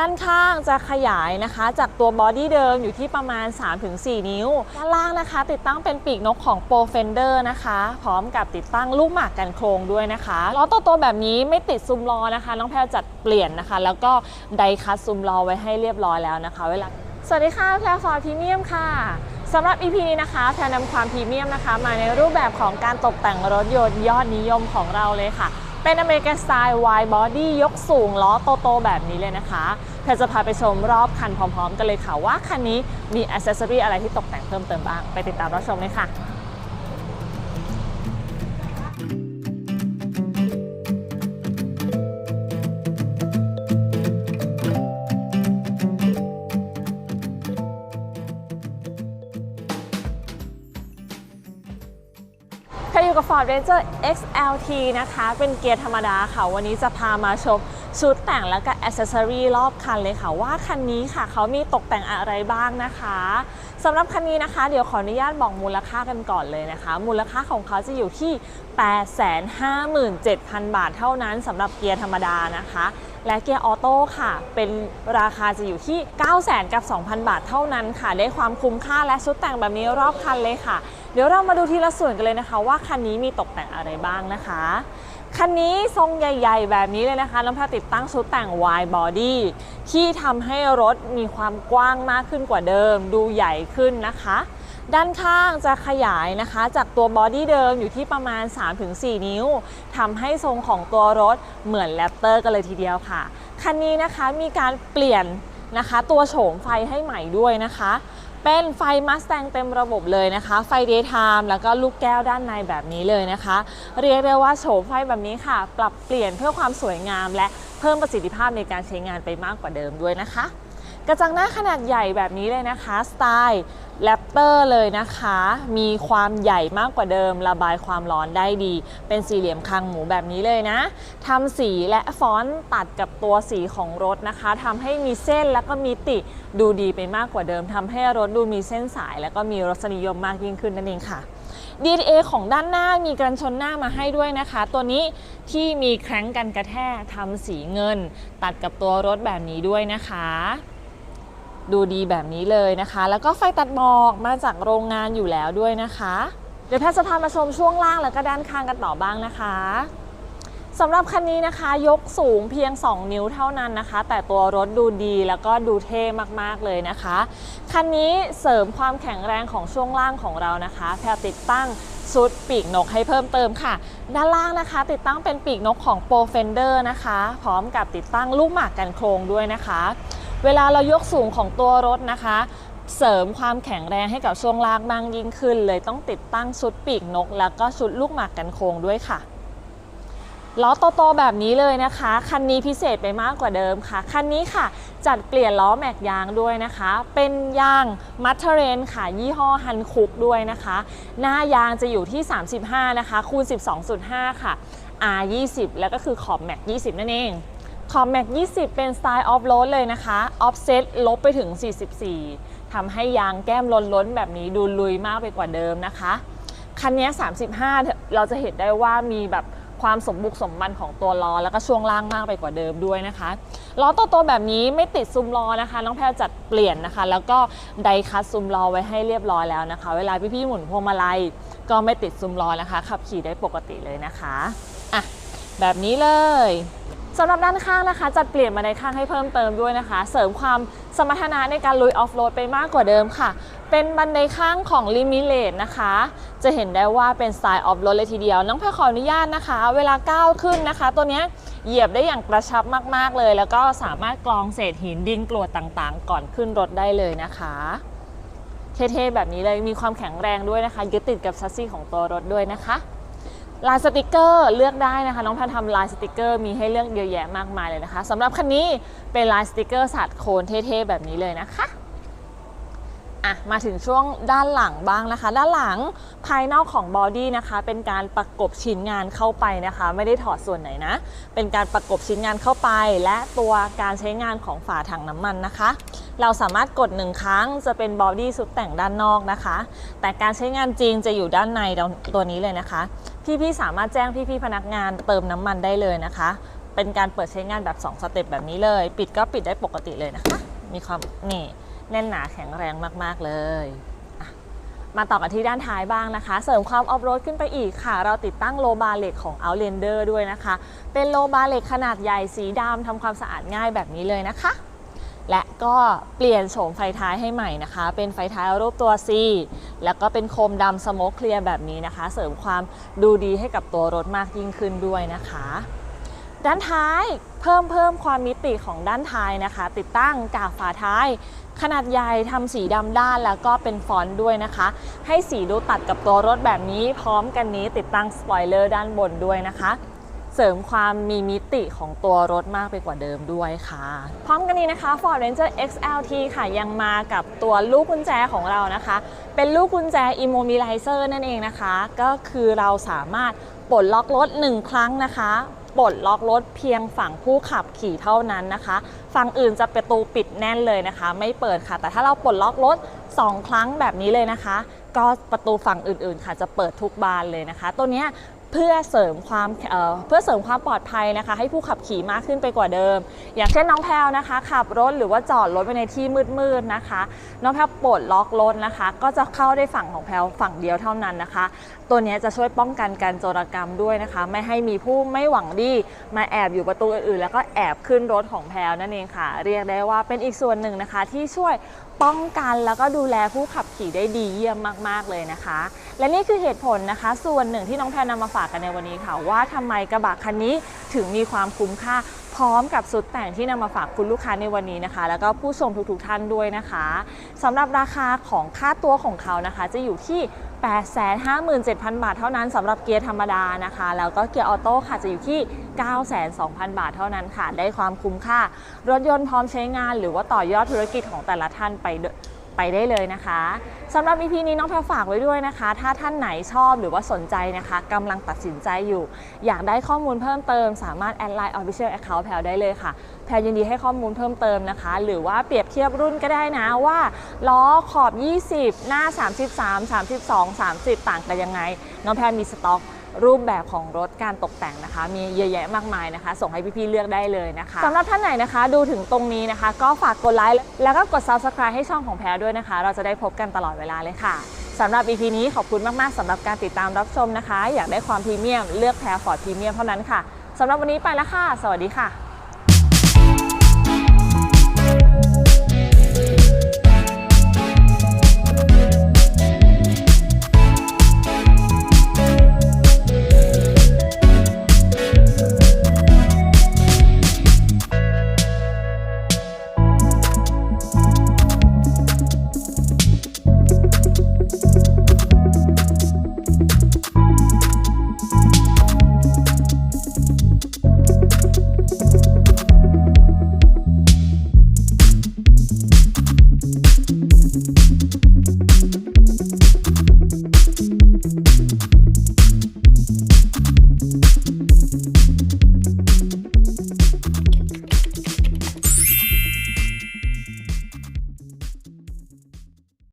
ด้านข้างจะขยายนะคะ จากตัวบอดี้เดิมอยู่ที่ประมาณ 3-4 นิ้ว ด้านล่างนะคะ ติดตั้งเป็นปีกนกของ Pro Fender นะคะ พร้อมกับติดตั้งลูกหมากกันโครงด้วยนะคะล้อโตๆแบบนี้ไม่ติดซุ้มล้อนะคะ น้องแพลวจัดเปลี่ยนนะคะ แล้วก็ไดคัสซุ้มล้อไว้ให้เรียบร้อยแล้วนะคะ เวลาสวัสดีค่ะแพลวฟอร์พรีเมียมค่ะสำหรับ EP นี้นะคะแพลวนำความพรีเมียมนะคะ มาในรูปแบบของการตกแต่งรถยนต์ยอดนิยมของเราเลยค่ะ เป็นอเมริกันสไตล์วายบอดี้ยกสูงล้อโตๆแบบนี้เลยนะคะเพลจะพาไปชมรอบคันพร้อมๆ กันเลยค่ะว่าคันนี้มีอ c c e s s o r y อะไรที่ตกแต่งเพิ่มเติมบ้าง ไปติดตามรับชมเลยค่ะ อยู่กับ Ford Ranger XLT นะคะ เป็นเกียร์ธรรมดาค่ะ วันนี้จะพามาชมชุดแต่งแล้วก็อ c c e s s o r y รอบคันเลยค่ะ ว่าคันนี้ค่ะเขามีตกแต่งอะไรบ้างนะคะสำหรับคันนี้นะคะ เดี๋ยวขออนุญาตบอกมูลค่ากันก่อนเลยนะคะ มูลค่าของเขาจะอยู่ที่ 857,000 บาทเท่านั้นสำหรับเกียร์ธรรมดานะคะและเกียร์ออโต้ค่ะ เป็นราคาจะอยู่ที่ 900,000กับ 2,000 บาทเท่านั้นค่ะ ได้ความคุ้มค่าและชุดแต่งแบบนี้รอบคันเลยค่ะ เดี๋ยวเรามาดูทีละส่วนกันเลยนะคะ ว่าคันนี้มีตกแต่งอะไรบ้างนะคะ คันนี้ทรงใหญ่ ๆ แบบนี้เลยนะคะน้องแพติดตั้งชุดแต่ง wide body ที่ทำให้รถมีความกว้างมากขึ้นกว่าเดิม ดูใหญ่ขึ้นนะคะ ด้านข้างจะขยายนะคะ จากตัวบอดี้เดิมอยู่ที่ประมาณ 3-4 นิ้วทำให้ทรงของตัวรถเหมือนแรปเตอร์กันเลยทีเดียวค่ะ คันนี้นะคะมีการเปลี่ยนนะคะ ตัวโฉมไฟให้ใหม่ด้วยนะคะ เป็นไฟมัสแตงเต็มระบบเลยนะคะ ไฟเดย์ไทม์แล้วก็ลูกแก้วด้านในแบบนี้เลยนะคะ เรียกได้ว่าโฉมไฟแบบนี้ค่ะ ปรับเปลี่ยนเพื่อความสวยงามและเพิ่มประสิทธิภาพในการใช้งานไปมากกว่าเดิมด้วยนะคะ กระจังหน้าขนาดใหญ่แบบนี้เลยนะคะสไตล์แรปเตอร์เลยนะคะ มีความใหญ่มากกว่าเดิม ระบายความร้อนได้ดี เป็นสี่เหลี่ยมคางหมูแบบนี้เลยนะทำสีและฟอนต์ตัดกับตัวสีของรถนะคะทำให้มีเส้นแล้วก็มีติดูดีไปมากกว่าเดิมทำให้รถดูมีเส้นสาย แล้วก็มีรสนิยมมากยิ่งขึ้นนั่นเองค่ะ DNA ของด้านหน้ามีกันชนหน้ามาให้ด้วยนะคะ ตัวนี้ที่มีแคร้งกันกระแทกทำสีเงิน ตัดกับตัวรถแบบนี้ด้วยนะคะ ดูดีแบบนี้เลยนะคะ แล้วก็ไฟตัดหมอกมาจากโรงงานอยู่แล้วด้วยนะคะ เดี๋ยวแพทย์จะพามาชมช่วงล่างแล้วก็ด้านข้างกันต่อบ้างนะคะสำหรับคันนี้นะคะยกสูงเพียง 2 นิ้วเท่านั้นนะคะ แต่ตัวรถดูดีแล้วก็ดูเท่มากๆเลยนะคะ คันนี้เสริมความแข็งแรงของช่วงล่างของเรานะคะ แพรติดตั้งชุดปีกนกให้เพิ่มเติมค่ะ ด้านล่างนะคะ ติดตั้งเป็นปีกนกของ Pro Fender นะคะ พร้อมกับติดตั้งลูกหมากกันโครงด้วยนะคะ เวลาเรายกสูงของตัวรถนะคะ เสริมความแข็งแรงให้กับช่วงล่างมากยิ่งขึ้น เลยต้องติดตั้งชุดปีกนก แล้วก็ชุดลูกหมากกันโครงด้วยค่ะล้อโตๆแบบนี้เลยนะคะ คันนี้พิเศษไปมากกว่าเดิมค่ะ คันนี้ค่ะ จัดเปลี่ยนล้อแม็กยางด้วยนะคะ เป็นยางมัตเทเรนค่ะ ยี่ห้อฮันคุกด้วยนะคะ หน้ายางจะอยู่ที่ 35 นะคะ คูณ 12.5 ค่ะ R 20แล้วก็คือขอบแม็ก20 นั่นเอง ขอบแม็ก20 เป็นสไตล์ออฟโรดเลยนะคะ ออฟเซตลบไปถึง 44 ทำให้ยางแก้มล้นๆแบบนี้ดูลุยมากไปกว่าเดิมนะคะ คันนี้ 35 เราจะเห็นได้ว่ามีแบบความสมบุกสมบันของตัวล้อ แล้วก็ช่วงล่างมากไปกว่าเดิมด้วยนะคะล้อโตแบบนี้ไม่ติดซุ้มล้อนะคะ น้องแพรจัดเปลี่ยนนะคะ แล้วก็ไดคัสซุ้มล้อไว้ให้เรียบร้อยแล้วนะคะ เวลาพี่ๆหมุนพวงมาลัยก็ไม่ติดซุ้มล้อนะคะ ขับขี่ได้ปกติเลยนะคะอะแบบนี้เลย สำหรับด้านข้างนะคะ จัดเปลี่ยนมาในข้างให้เพิ่มเติมด้วยนะคะ เสริมความสมรรถนะในการลุยออฟโรดไปมากกว่าเดิมค่ะ เป็นบันไดข้างของลิมิเลตนะคะ จะเห็นได้ว่าเป็นสไตล์ออฟโรดเลยทีเดียว น้องแพรขออนุญาตนะคะ เวลาก้าวขึ้นนะคะ ตัวเนี้ยเหยียบได้อย่างกระชับมาก ๆ เลย แล้วก็สามารถกรองเศษหินดินกรวดต่างๆ ก่อนขึ้นรถได้เลยนะคะเท่ๆแบบนี้เลยมีความแข็งแรงด้วยนะคะยึดติดกับชัสซี่ของตัวรถด้วยนะคะ ลายสติกเกอร์เลือกได้นะคะ น้องแพนทำลายสติกเกอร์มีให้เลือกเยอะแยะมากมายเลยนะคะสำหรับคันนี้เป็นลายสติกเกอร์สัดโคนเท่ๆแบบนี้เลยนะคะอะมาถึงช่วงด้านหลังบ้างนะคะ ด้านหลังภายนอกของบอดี้นะคะ เป็นการประกบชิ้นงานเข้าไปนะคะ ไม่ได้ถอดส่วนไหนนะ เป็นการประกบชิ้นงานเข้าไป และตัวการใช้งานของฝาถังน้ำมันนะคะ เราสามารถกดหนึ่งครั้งจะเป็นบอดี้สุดแต่งด้านนอกนะคะ แต่การใช้งานจริงจะอยู่ด้านในตัวนี้เลยนะคะ พี่ๆสามารถแจ้งพี่ๆพนักงานเติมน้ำมันได้เลยนะคะ เป็นการเปิดใช้งานแบบ 2 สเต็ปแบบนี้เลย ปิดก็ปิดได้ปกติเลยนะคะ มีความนี่แน่นหนาแข็งแรงมากๆเลยมาต่อกันที่ด้านท้ายบ้างนะคะ เสริมความออฟโรดขึ้นไปอีกค่ะ เราติดตั้งโลบาร์เหล็กของ Outlander ด้วยนะคะ เป็นโลบาร์เหล็กขนาดใหญ่สีดำทำความสะอาดง่ายแบบนี้เลยนะคะ ก็เปลี่ยนโฉมไฟท้ายให้ใหม่นะคะ เป็นไฟท้ายรูปตัว C แล้วก็เป็นโคมดำสโมกเคลียร์แบบนี้นะคะ เสริมความดูดีให้กับตัวรถมากยิ่งขึ้นด้วยนะคะ ด้านท้ายเพิ่มเพิ่มความมิติของด้านท้ายนะคะ ติดตั้งกากฝาท้าย ขนาดใหญ่ทำสีดำด้านแล้วก็เป็นฟอนต์ด้วยนะคะ ให้สีดูตัดกับตัวรถแบบนี้ พร้อมกันนี้ติดตั้งสปอยเลอร์ด้านบนด้วยนะคะ เสริมความมีมิติของตัวรถมากไปกว่าเดิมด้วยค่ะ พร้อมกันนี้นะคะ Ford Ranger XLT ค่ะยังมากับตัวลูกกุญแจของเรานะคะ เป็นลูกกุญแจ Immobilizer นั่นเองนะคะ ก็คือเราสามารถปลดล็อกรถ 1 ครั้งนะคะปลดล็อกรถเพียงฝั่งผู้ขับขี่เท่านั้นนะคะ ฝั่งอื่นจะประตูปิดแน่นเลยนะคะ ไม่เปิดค่ะ แต่ถ้าเราปลดล็อกรถ 2 ครั้งแบบนี้เลยนะคะ ก็ประตูฝั่งอื่นๆ ค่ะจะเปิดทุกบานเลยนะคะ ตัวเนี้ย เพื่อเสริมความเเพื่อเสริมความปลอดภัยนะคะ ให้ผู้ขับขี่มากขึ้นไปกว่าเดิม อย่างเช่นน้องแพลวนะคะ ขับรถหรือว่าจอดรถไปในที่มืดๆนะคะ น้องแพลวปลดล็อกรถนะคะ ก็จะเข้าได้ฝั่งของแพลวฝั่งเดียวเท่านั้นนะคะ ตัวนี้จะช่วยป้องกันการโจรกรรมด้วยนะคะ ไม่ให้มีผู้ไม่หวังดีมาแอบอยู่ประตูอื่นๆแล้วก็แอบขึ้นรถของแพลวนั่นเองค่ะ เรียกได้ว่าเป็นอีกส่วนหนึ่งนะคะ ที่ช่วย ป้องกันแล้วก็ดูแลผู้ขับขี่ได้ดีเยี่ยมมาก ๆ เลยนะคะ และนี่คือเหตุผลนะคะ ส่วนหนึ่งที่น้องแพนนำมาฝากกันในวันนี้ค่ะ ว่าทำไมกระบะคันนี้ถึงมีความคุ้มค่า พร้อมกับสุดแต่งที่นำมาฝากคุณลูกค้าในวันนี้นะคะ แล้วก็ผู้ชมทุกๆท่านด้วยนะคะสำหรับราคาของค่าตัวของเขานะคะ จะอยู่ที่ 857,000 บาทเท่านั้นสำหรับเกียร์ธรรมดานะคะ แล้วก็เกียร์ออโต้ค่ะจะอยู่ที่ 902,000 บาทเท่านั้นค่ะ ได้ความคุ้มค่า รถยนต์พร้อมใช้งาน หรือว่าต่อยอดธุรกิจของแต่ละท่านไป ไปได้เลยนะคะสำหรับ EP นี้น้องแพรฝากไว้ด้วยนะคะ ถ้าท่านไหนชอบหรือว่าสนใจนะคะกำลังตัดสินใจอยู่ อยากได้ข้อมูลเพิ่มเติม สามารถแอดไลน์ Official Account แพรได้เลยค่ะ แพรยินดีให้ข้อมูลเพิ่มเติมนะคะ หรือว่าเปรียบเทียบรุ่นก็ได้นะว่าล้อขอบ 20 หน้า 33 32 30 ต่างกันยังไง น้องแพรมีสต็อก รูปแบบของรถการตกแต่งนะคะ มีเยอะแยะมากมายนะคะ ส่งให้พี่ๆเลือกได้เลยนะคะสำหรับท่านไหนนะคะ ดูถึงตรงนี้นะคะ ก็ฝากกดไลค์แล้วก็กด Subscribe ให้ช่องของแพรด้วยนะคะ เราจะได้พบกันตลอดเวลาเลยค่ะสำหรับ EP นี้ขอบคุณมากๆสำหรับการติดตามรับชมนะคะ อยากได้ความพรีเมียมเลือกแพรฟอร์ดพรีเมียมเท่านั้นค่ะสำหรับวันนี้ไปแล้วค่ะ สวัสดีค่ะ